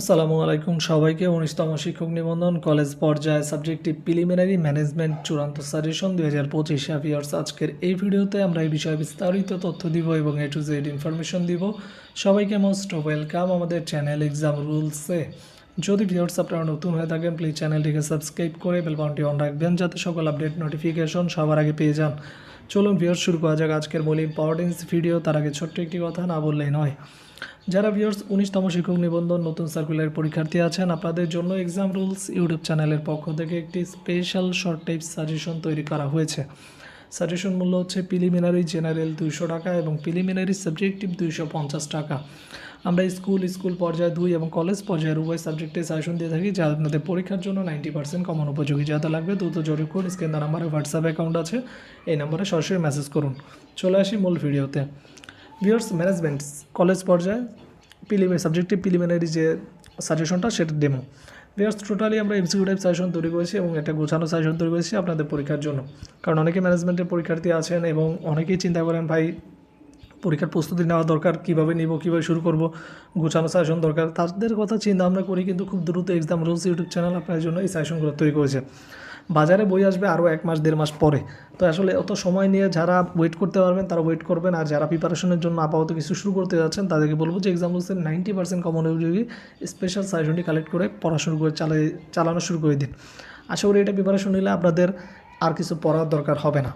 আসসালামু আলাইকুম সবাইকে। উনিশতম শিক্ষক নিবন্ধন, কলেজ পর্যায়ে সাবজেক্টটি প্রিলিমিনারি ম্যানেজমেন্ট চূড়ান্ত সাজেশন দুই হাজার পঁচিশ ইয়ার্স। আজকের এই ভিডিওতে আমরা এই বিষয়ে বিস্তারিত তথ্য দিব এবং এ টু জেড ইনফরমেশন দিব। সবাইকে মোস্ট ওয়েলকাম আমাদের চ্যানেল এক্সাম রুলসে যদি ভিউয়ার্স আপনারা নতুন হয়ে থাকেন প্লিজ চ্যানেলটিকে সাবস্ক্রাইব করে বেল বাটনটি অন রাখবেন যাতে সকল আপডেট নোটিফিকেশন সবার আগে পেয়ে যান। চলুন ভিউয়ার্স, শুরু করা যাক আজকের মূল ইম্পর্টেন্স ভিডিও তার আগে ছোট্ট একটি কথা না বললেই নয়। যারা ভিউয়ার্স উনিশতম শিক্ষক নিবন্ধন নতুন সার্কুলার পরীক্ষার্থী আছেন, আপনাদের জন্য এক্সাম রুলস ইউটিউব চ্যানেলের পক্ষ থেকে একটি স্পেশাল শর্ট টাইপ সাজেশন তৈরি করা হয়েছে। সাজেশন মূল্য হচ্ছে প্রিলিমিনারি জেনারেল দুইশো টাকা এবং প্রিলিমিনারি সাবজেক্টিভ দুইশো পঞ্চাশ টাকা। আমরা স্কুল স্কুল পর্যায়ে দুই এবং কলেজ পর্যায়ের উভয় সাবজেক্টে সাজেশন দিয়ে থাকি যা আপনাদের পরীক্ষার জন্য নাইনটি পার্সেন্ট কমন উপযোগী। যাতে লাগবে দ্রুত জরিপ করুন। স্ক্রিন নাম্বারে হোয়াটসঅ্যাপ অ্যাকাউন্ট আছে। এই নাম্বারে সরাসরি মেসেজ করুন। চলে আসি মূল ভিডিওতে ভিউয়ার্স ম্যানেজমেন্ট কলেজ পর্যায়ে প্রিলিমিনারি সাবজেক্টিভ প্রিলিমিনারি যে সাজেশনটা সেটা ডেমো ভিউয়ার্স টোটালি আমরা এমসিকিউ টাইপ সাজেশন তৈরি করেছি এবং একটা গোছানো সাজেশন তৈরি করেছি আপনাদের পরীক্ষার জন্য। কারণ অনেকে ম্যানেজমেন্টের পরীক্ষার্থী আছেন এবং অনেকেই চিন্তা করেন, ভাই, পরীক্ষার প্রস্তুতি নেওয়া দরকার, কীভাবে নিব, কীভাবে শুরু করব? গোছানো সাজেশন দরকার। তাদের কথা চিন্তা আমরা করি কিন্তু খুব দ্রুত এক্সাম রুলস ইউটিউব চ্যানেল আপনার জন্য এই সাজেশনগুলো তৈরি করেছে। বাজারে বই আসবে আরও এক মাস, দেড় মাস পরে। তো আসলে অত সময় নিয়ে যারা ওয়েট করতে পারবেন, তারা ওয়েট করবেন। আর যারা প্রিপারেশনের জন্য আপাতত কিছু শুরু করতে যাচ্ছেন, তাদেরকে বলব যে এক্সাম হচ্ছে নাইনটি পার্সেন্ট কমন উপযোগী স্পেশাল সাজেশনটি কালেক্ট করে পড়া শুরু করে চালাই, চালানো শুরু করে দিন। আশা করি এটা প্রিপারেশন নিলে আপনাদের আর কিছু পড়ার দরকার হবে না।